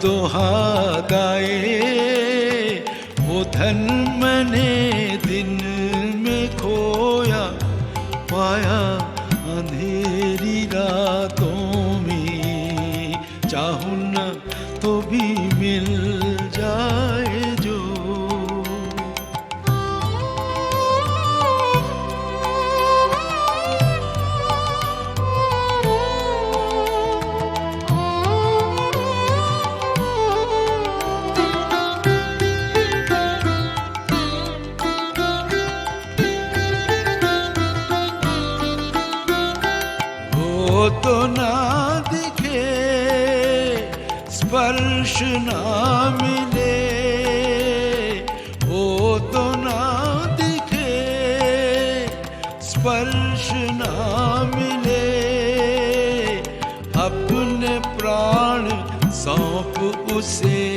त्याग तो गाए वो धन मैंने दिन में खोया पाया você.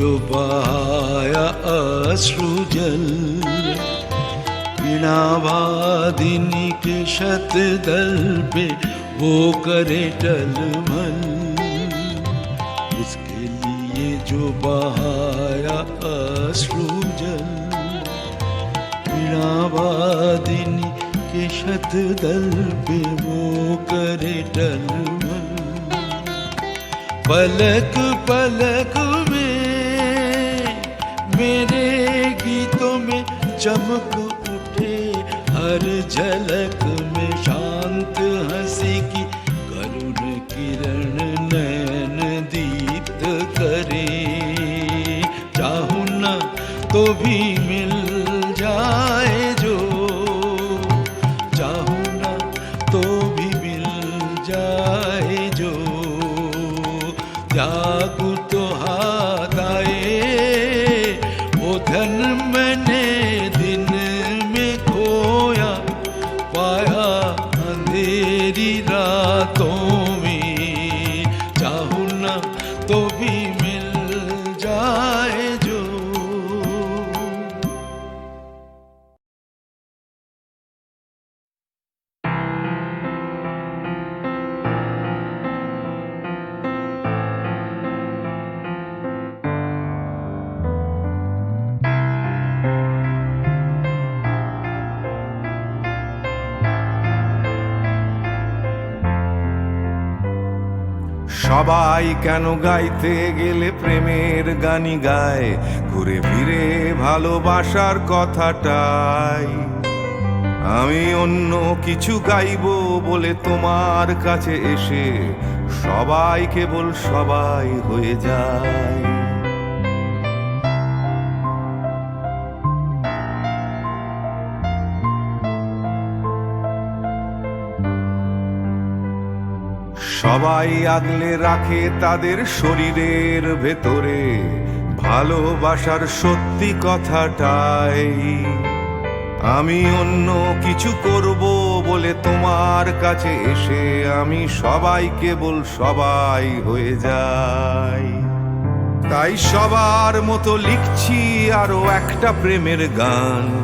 जो बहाया अश्रु जल। वीणावादिनी के शत दल पे वो करे टलमल उसके लिए जो बहाया अश्रु जल। वीणावादिनी के शत दल पे वो करे टलमल पलक पलक मेरे गीतों में चमक उठे, हर झलक में शांत हँसी की करुण किरण नयन दीप्त करे। चाहू ना तो भी yeah. সবাই কেন গাইতে গেলে প্রেমের গানি গায়? ঘুরে ফিরে ভালোবাসার কথাটাই। আমি অন্য কিছু গাইব বলে তোমার কাছে এসে সবাই কেবল সবাই হয়ে যায়। সবাই আগলে রাখে তাদের শরীরের ভেতরে। ভালোবাসার সত্যি কথাটাই। আমি অন্য কিছু করব বলে তোমার কাছে এসে আমি সবাই কেবল সবাই হয়ে যাই। তাই সবার মতো লিখছি আরও একটা প্রেমের গান।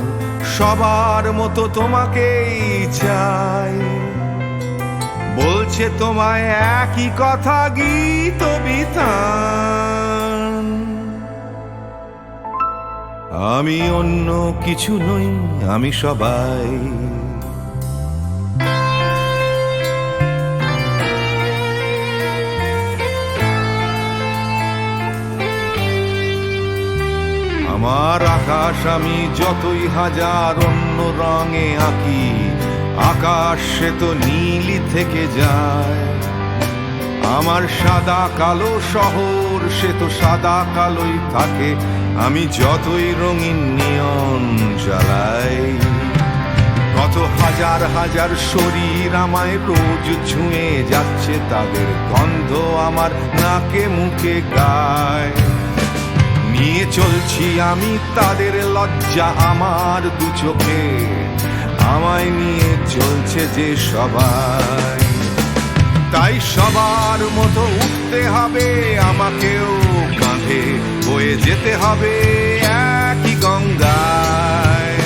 সবার মতো তোমাকেই চাই। বলছে তোমায় একই কথা গীত বিতান আমি অন্য কিছু নই, আমি সবাই। আমার আকাশ আমি যতই হাজার অন্য রঙে আঁকি আকাশ সে তো নীলি থেকে যায়। আমার সাদা কালো শহর, সে তো সাদা কালোই থাকে। আমি যতই রঙিন নিয়ন জ্বালাই। কত হাজার হাজার শরীর আমায় রোজ ছুঁয়ে যাচ্ছে, তাদের গন্ধ আমার নাকে মুখে গায়। নিয়ে চলছি আমি তাদের লজ্জা আমার দু চোখে। আমায় নিয়ে চলছে যে সবাই। তাই সবার মতো উঠতে হবে, আমাকেও কাঁধে বয়ে যেতে হবে একই গঙ্গায়।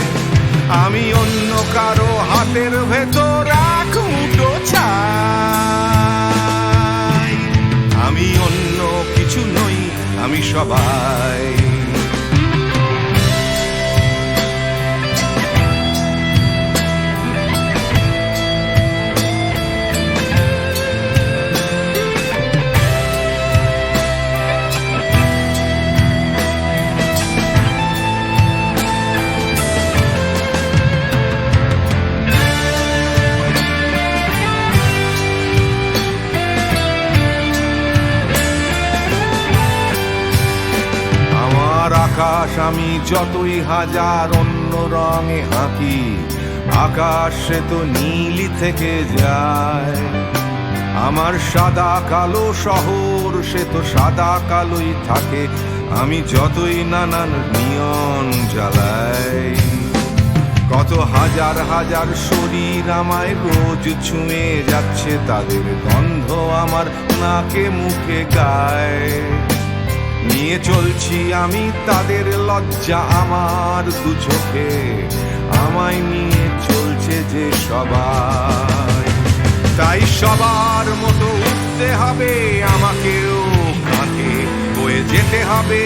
আমি অন্য কারও হাতের ভেতর এক মুঠো চাই। আমি অন্য কিছু নই, আমি সবাই। আকাশ, আমি যতই হাজার অন্য রঙে আঁকি আকাশ সে তো নীলি থেকে যায়। আমার সাদা কালো শহর, সে তো সাদা কালোই থাকে, আমি যতই নানান নিয়ন জ্বালাই। কত হাজার হাজার শরীর আমায় রোজ ছুঁয়ে যাচ্ছে, তাদের গন্ধ আমার নাকে মুখে গায়। নিয়ে চলছি আমি তাদের লজ্জা আমার দু চোখে। আমায় নিয়ে চলছে যে সবাই। তাই সবার মতো উঠতে হবে, আমাকেও কাকে বয়ে যেতে হবে।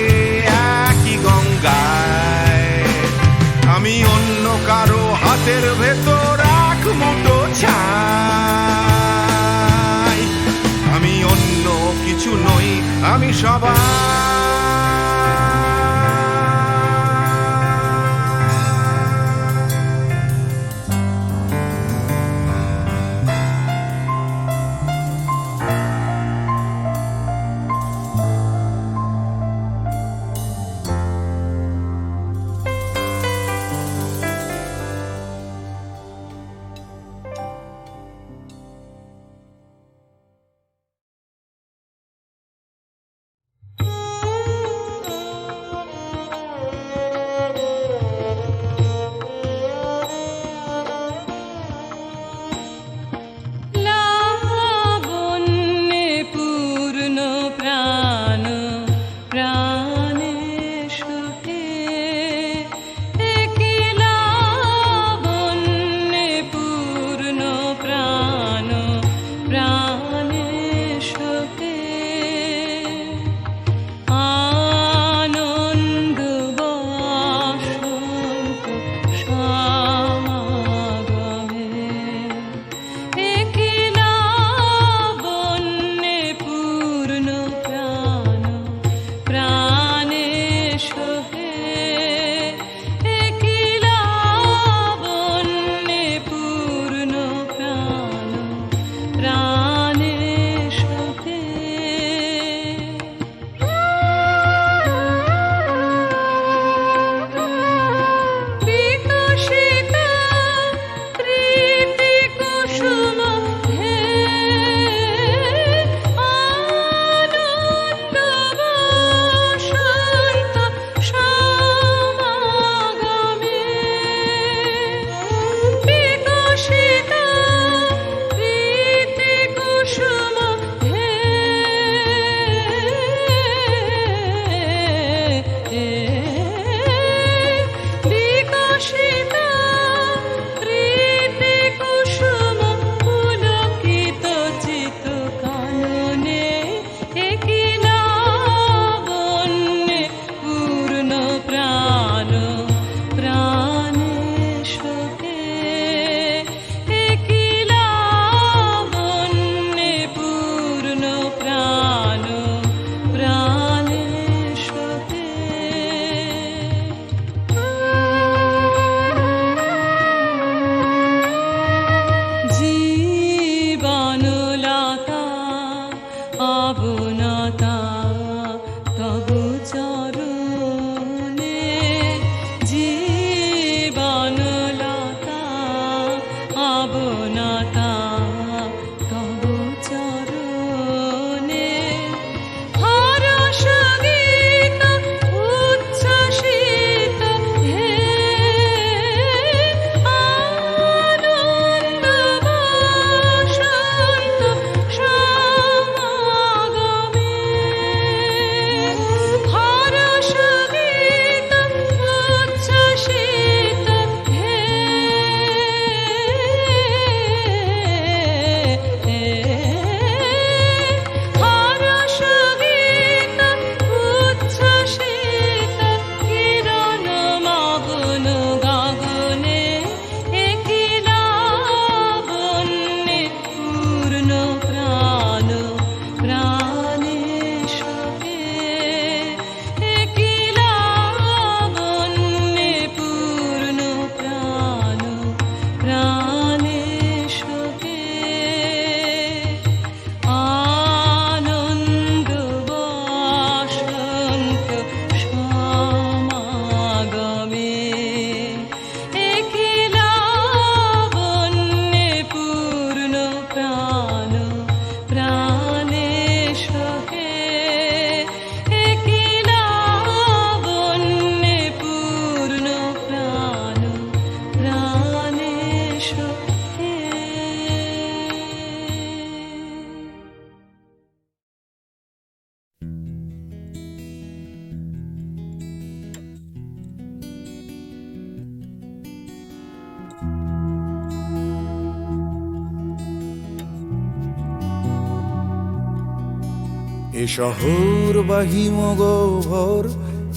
এ শহর বা হিমগহর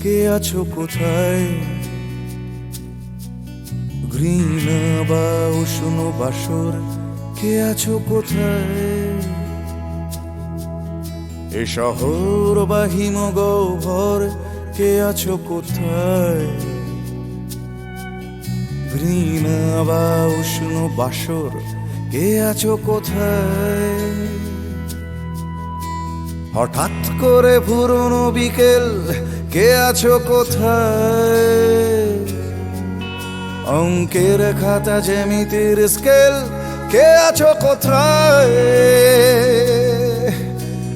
কে আছো কোথায়? ঘৃণা বা উষ্ণ বাসর, কে আছো কোথায়? এ শহর বা হিমগহর কে আছো কোথায়? ঘৃণা বা উষ্ণ বাসর, কে আছো কোথায়? হঠাৎ করে পুরনো বিকেল, কে আছো কোথায়? অঙ্কের খাতা জ্যামিতির স্কেল, কে আছো কোথায়?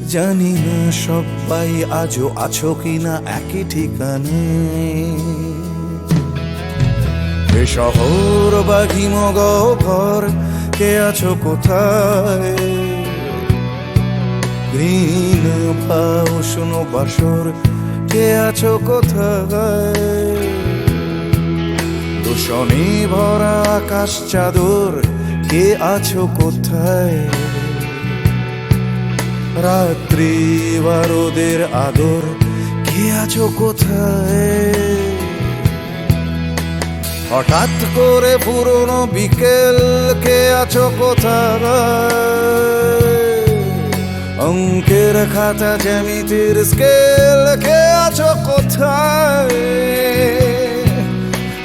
জানি না সবাই আজও আছো কিনা একই ঠিকানে। শহর বা ঘর কে আছো কোথায়? গ্রীন বা উষ্ণ বাসর, কে আছো কোথায়? দূষণে ভরা আকাশ চাদর, কে আছো কোথায়? রাত্রি বারোদের আদর, কে আছো কোথায়? হঠাৎ করে পুরনো বিকেল, কে আছো কোথায়? অঙ্কের খাতা জ্যামিতির স্কেল কে আছো কোথায়?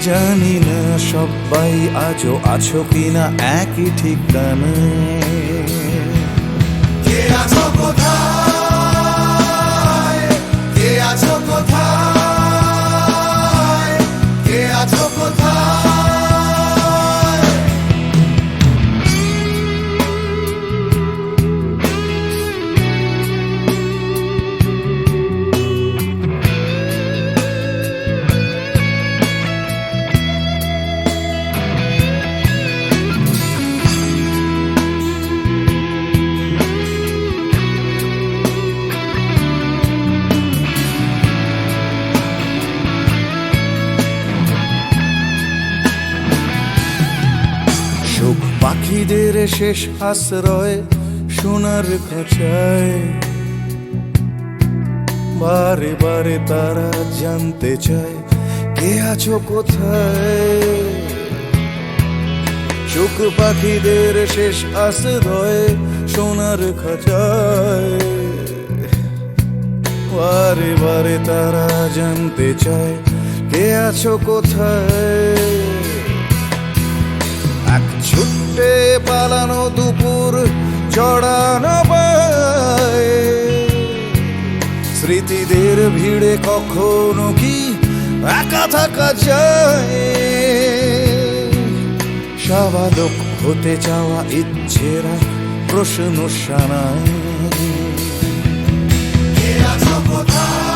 জানি না সবাই আজও আছো কিনা, একই ঠিকানে পাখিদের শেষ আশ্রয় সোনার খোঁচায়। বারে বারে তারা জানতে চায়, কে আছো কোথায়? সুখ পাখিদের শেষ আশ্রয় সোনার খাঁচায়। বারে বারে তারা জানতে চায়, কে আছো কোথায়? ছুটে পালানো দুপুর চড়ানো স্মৃতিদের ভিড়ে কখনো কি একা থাকা যায়? স্বাভাবিক হতে চাওয়া ইচ্ছেরা প্রশ্ন আছো কোথায়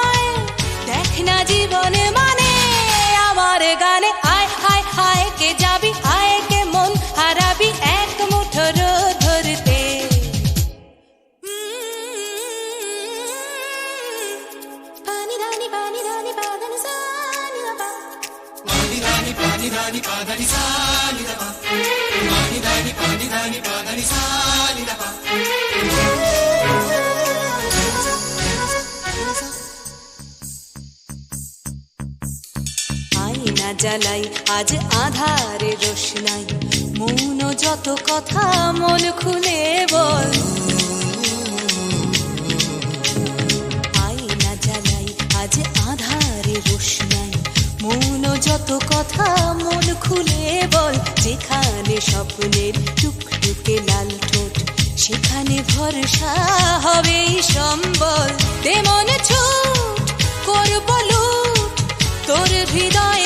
না জীবনে মানে আমার গানে আয় হায় হায় কে যাবি আয় কে মন হারাবি এক মুঠো রোদ ধরতে পানি রানি পানি রানি পাদানি সানি বাবা আয়না জ্বালাই, আজ আধারে রোশনাই। মৌন যত কথা, মন খুলে বল। আজ মৌন যত কথা, মন খুলে বল। যেখানে স্বপ্নের টুকটুকে লাল ঠোঁট, সেখানে ভরসা হবে সম্বল। তেমন ছুট, করব লুট, তোর হৃদয়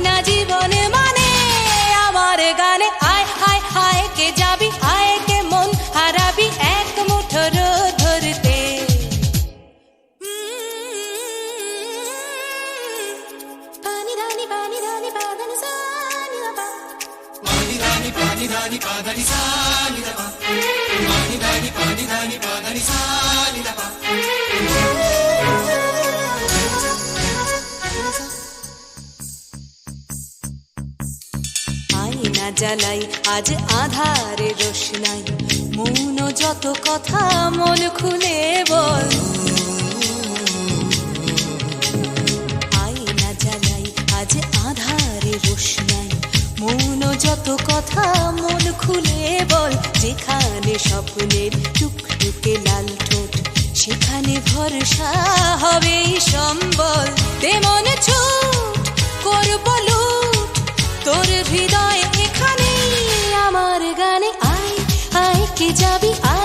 না জীবনে মানে? আমার গানে আয় হায় হায় কে যাবি? আয়, কে মন হারাবি? এক মুঠোর ধরতে। পানি রানি পানি রানি পাদানি সানি বাবা। আয়না জানাই আজ আধারে রোশনাই। মন যত কথা, মন খুলে বল। আজ আধারে রোশনাই। মন যত কথা, মন খুলে বল। যেখানে স্বপ্নের টুকটুকে লাল ঠোঁট, সেখানে ভরসা হবে সম্বল। তেমন ছুট, করব লুট, তোর হৃদয় যাবি আর